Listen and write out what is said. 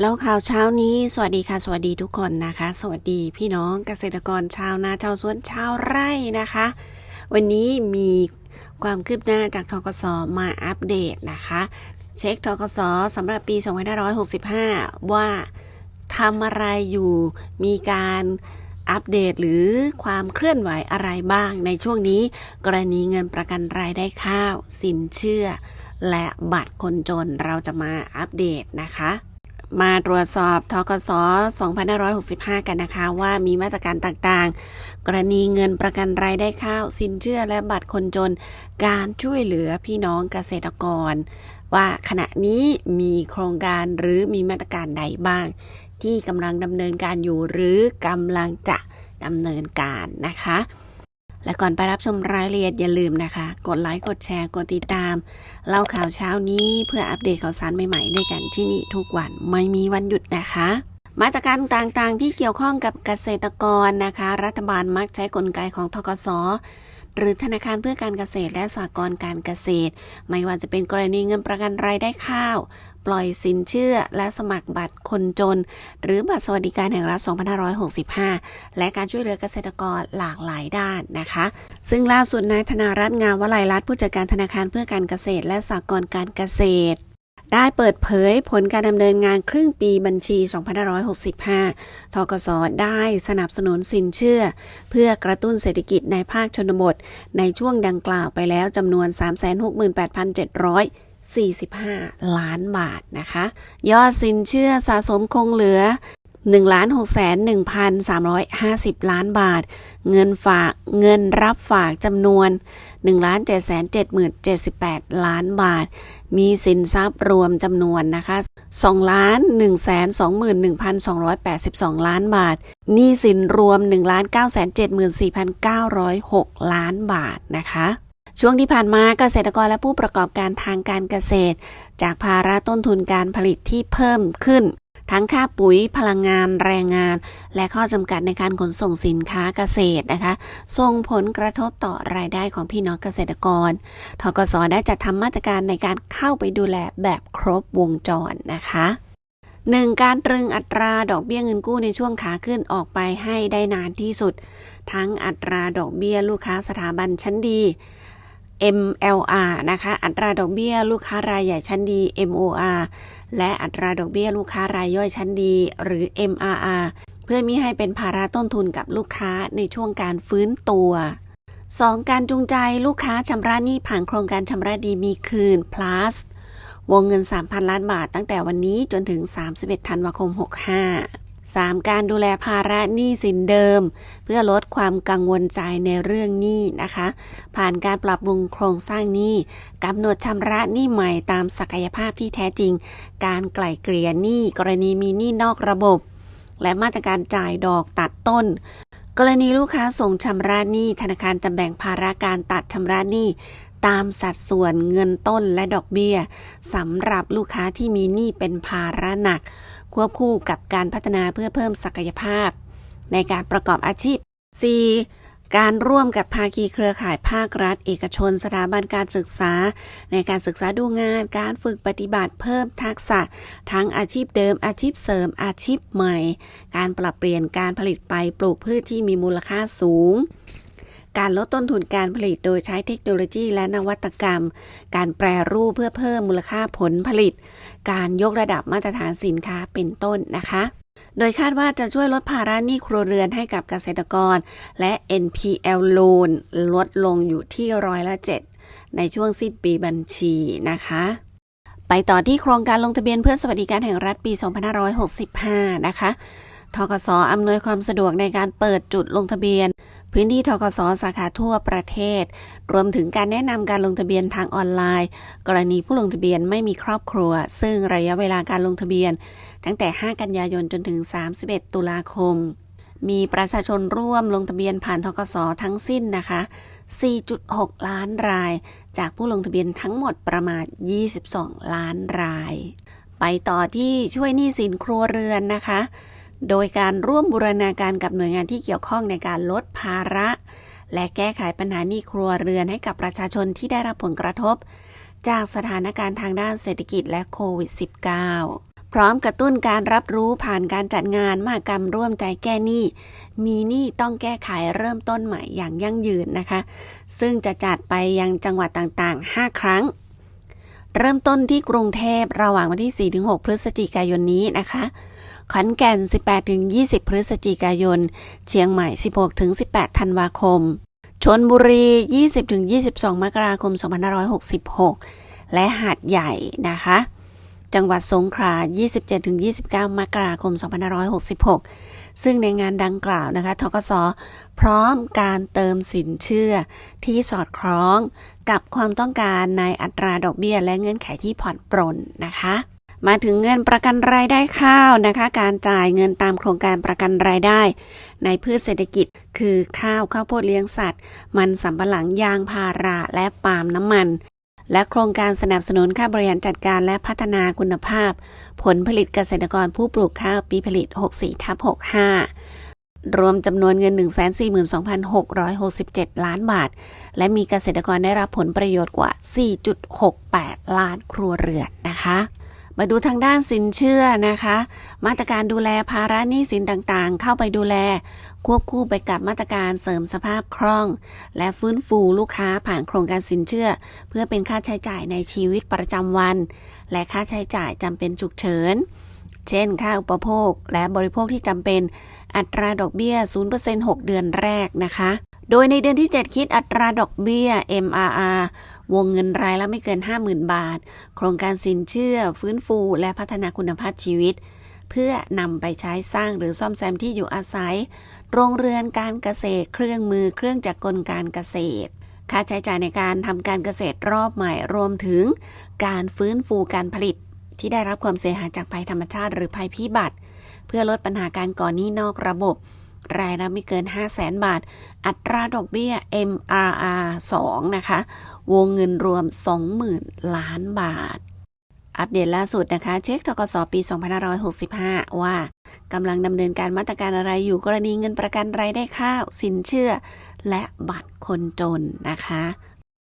แล้วข่าวเช้านี้ สวัสดีค่ะ สวัสดีทุกคนนะคะ สวัสดีพี่น้องเกษตรกรชาวนาชาวสวนชาวไร่นะคะ วันนี้มีความคืบหน้าจากทกสมาอัปเดตนะคะ เช็คทกสสำหรับปี 2565 ว่าทำอะไรอยู่มีการอัปเดตหรือความเคลื่อนไหวอะไรบ้างในช่วงนี้ กรณีเงินประกันรายได้ข้าว สินเชื่อ และบัตรคนจนเราจะมาอัปเดตนะคะ มาตรวจสอบทกส2565 กันนะคะ ว่ามีมาตรการต่างๆ กรณีเงินประกันรายได้ข้าว สินเชื่อและบัตรคนจน การช่วยเหลือพี่น้องเกษตรกร ว่าขณะนี้มีโครงการหรือมีมาตรการใดบ้าง ที่กำลังดำเนินการอยู่หรือกำลังจะดำเนินการนะคะ และก่อนไปรับชมรายละเอียดอย่าลืมนะคะ กดไลค์กดแชร์กดติดตาม เล่าข่าวเช้านี้เพื่ออัปเดตข่าวสารใหม่ๆ ด้วยกันที่นี่ทุกวันไม่มีวันหยุดนะคะมาตรการต่างๆ ที่เกี่ยวข้องกับเกษตรกรนะคะ รัฐบาลมักใช้กลไกของทกสหรือธนาคารเพื่อการเกษตรและสหกรณ์การเกษตร ไม่ว่าจะเป็นกรณีเงินประกันรายได้ข้าว ปล่อยสินเชื่อและสมัครบัตรคนจน หรือบัตรสวัสดิการแห่งรัฐ 2565 และการช่วยเหลือเกษตรกรหลากหลายด้านนะคะ ซึ่งล่าสุดนายธนารัตน์งามวลัยรัตน์ผู้จัดการธนาคารเพื่อการเกษตร และสหกรณ์การเกษตรได้เปิดเผยผลการดำเนินงานครึ่งปีบัญชี 2565 ทกสได้สนับสนุนสินเชื่อ เพื่อกระตุ้นเศรษฐกิจในภาคชนบท ในช่วงดังกล่าวไปแล้วจำนวน 368,700 45 ล้านบาทนะคะ ยอดสินเชื่อสะสมคงเหลือ1,601,350 ล้านบาท เงินฝากเงินรับฝากจำนวน1,770,078 ล้านบาท มีสินทรัพย์รวมจำนวนนะคะ2ล้าน121,282 ล้านบาท หนี้สินรวม1,974,906 ล้านบาทนะคะ ช่วงที่ผ่านมาเกษตรกรและผู้ประกอบการทางการเกษตร จากภาระต้นทุนการผลิตที่เพิ่มขึ้น ทั้งค่าปุ๋ยพลังงานแรงงาน และข้อจำกัดในการขนส่งสินค้าเกษตรนะคะส่งผลกระทบต่อรายได้ของพี่น้องเกษตรกรทกสได้จัดทำมาตรการในการเข้าไปดูแลแบบครบวงจรนะคะ 1. การตรึงอัตราดอกเบี้ยเงินกู้ในช่วงขาขึ้นออกไปให้ได้นานที่สุด ทั้งอัตราดอกเบี้ยลูกค้าสถาบันชั้นดี MLR นะคะ อัตราดอกเบี้ยลูกค้ารายใหญ่ชั้นดี MOR และอัตราดอกเบี้ยลูกค้ารายย่อยชั้นดี หรือ MRR เพื่อมิให้เป็นภาระต้นทุนกับลูกค้าในช่วงการฟื้นตัว 2. การจูงใจลูกค้าชำระหนี้ผ่านโครงการชำระดีมีคืน plus วงเงิน 3,000 ล้านบาทตั้งแต่วันนี้จนถึง 31 ธันวาคม 65 3. การดูแลภาระหนี้สินเดิม เพื่อลดความกังวลใจในเรื่องหนี้นะคะ ผ่านการปรับปรุงโครงสร้างหนี้กำหนดชำระหนี้ใหม่ตามศักยภาพที่แท้จริง การไกล่เกลี่ยหนี้กรณีมีหนี้นอกระบบ และมาตรการจ่ายดอกตัดต้น กรณีลูกค้าส่งชำระหนี้ธนาคารจะแบ่งภาระการตัดชำระหนี้ ตามสัดส่วนเงินต้นและดอกเบี้ยสำหรับลูกค้าที่มีหนี้เป็นภาระหนัก ควบคู่กับการพัฒนาเพื่อเพิ่มศักยภาพ ในการประกอบอาชีพ 4. การร่วมกับภาคีเครือข่ายภาครัฐ เอกชน สถาบันการศึกษา ในการศึกษาดูงาน การฝึกปฏิบัติเพิ่มทักษะ ทั้งอาชีพเดิมอาชีพเสริมอาชีพใหม่ การปรับเปลี่ยนการผลิตไปปลูกพืชที่มีมูลค่าสูง การลดต้นทุนการผลิตโดยใช้เทคโนโลยีและนวัตกรรม การแปรรูปเพื่อเพิ่มมูลค่าผลผลิต การยกระดับมาตรฐานสินค้าเป็นต้นนะคะ โดยคาดว่าจะช่วยลดภาระหนี้ครัวเรือนให้กับเกษตรกร และ NPL loan ลดลงอยู่ที่ร้อยละ7ในช่วงสิ้นปีบัญชีนะคะไปต่อที่โครงการลงทะเบียนเพื่อสวัสดิการแห่งรัฐปี 2565 นะคะ ทกสอำนวยความสะดวกในการเปิดจุดลงทะเบียน พื้นที่ทกสสาขาทั่วประเทศ รวมถึงการแนะนำการลงทะเบียนทางออนไลน์ กรณีผู้ลงทะเบียนไม่มีครอบครัว ซึ่งระยะเวลาการลงทะเบียน ตั้งแต่ 5 กันยายนจนถึง 31 ตุลาคม มีประชาชนร่วมลงทะเบียนผ่านทกสทั้งสิ้นนะคะ 4.6 ล้านราย จากผู้ลงทะเบียนทั้งหมดประมาณ 22 ล้านราย ไปต่อที่ช่วยหนี้สินครัวเรือนนะคะ โดยการร่วมบูรณาการกับหน่วยงานที่เกี่ยวข้องในการลดภาระ และแก้ไขปัญหาหนี้ครัวเรือนให้กับประชาชนที่ได้รับผลกระทบ จากสถานการณ์ทางด้านเศรษฐกิจและโควิด -19 พร้อมกระตุ้นการรับรู้ผ่านการจัดงานมหกรรมร่วมใจแก้หนี้ มีหนี้ต้องแก้ไขเริ่มต้นใหม่อย่างยั่งยืนนะคะ ซึ่งจะจัดไปยังจังหวัดต่างๆ 5 ครั้งเริ่มต้นที่กรุงเทพระหว่างวันที่ 4-6 พฤศจิกายนนี้นะคะ ขอนแก่น 18-20 พฤศจิกายน เชียงใหม่ 16-18 ธันวาคม ชนบุรี 20-22 มกราคม 2566 และหาดใหญ่นะคะ จังหวัดสงขลา 27-29 มกราคม 2566 ซึ่งในงานดังกล่าวนะคะ ทกสพร้อมการเติมสินเชื่อที่สอดคล้องกับความต้องการในอัตราดอกเบี้ยและเงื่อนไขที่ผ่อนปรนนะคะ มาถึงเงินประกันรายได้ข้าวนะคะ การจ่ายเงินตามโครงการประกันรายได้ ในพืชเศรษฐกิจ คือข้าวข้าวโพดเลี้ยงสัตว์ มันสำปะหลังยางพาราและปาล์มน้ำมัน และโครงการสนับสนุนค่าบริหารจัดการและพัฒนาคุณภาพ ผลผลิตเกษตรกรผู้ปลูกข้าวปีผลิต 64ทับ65รวมจำนวนเงิน 142,667 ล้านบาท และมีเกษตรกรได้รับผลประโยชน์กว่า 4.68 ล้านครัวเรือนนะคะ มาดูทางด้านสินเชื่อนะคะ มาตรการดูแลภาระหนี้สินต่างๆ เข้าไปดูแล ควบคู่ไปกับมาตรการเสริมสภาพคล่อง และฟื้นฟูลูกค้าผ่านโครงการสินเชื่อ เพื่อเป็นค่าใช้จ่ายในชีวิตประจำวัน และค่าใช้จ่ายจำเป็นฉุกเฉิน เช่น ค่าอุปโภคและบริโภคที่จำเป็น อัตราดอกเบี้ย 0% 6 เดือนแรกนะคะ โดยในเดือนที่ 7 คิดอัตราดอกเบี้ย MRR วงเงินรายละไม่เกิน 50,000 บาท โครงการสินเชื่อ ฟื้นฟู และพัฒนาคุณภาพชีวิต เพื่อนำไปใช้สร้างหรือซ่อมแซมที่อยู่อาศัย โรงเรือนการเกษตร เครื่องมือ เครื่องจักรกลการเกษตรค่าใช้จ่ายในการทำการเกษตรรอบใหม่รวมถึง การฟื้นฟูการผลิต ที่ได้รับความเสียหายจากภัยธรรมชาติหรือภัยพิบัติ เพื่อลดปัญหาการก่อหนี้นอกระบบ รายละไม่เกิน 5 0 0แสนบาท อัตราดอกเบี้ย MRR 2 นะคะ วงเงินรวม 20,000 ล้านบาท อัปเดตล่าสุดนะคะ เช็คทกสปี2565 ว่ากำลังดำเนินการมาตรการอะไรอยู่กรณีเงินประกันรายได้ข้าว สินเชื่อ และบัตรคนจนนะคะ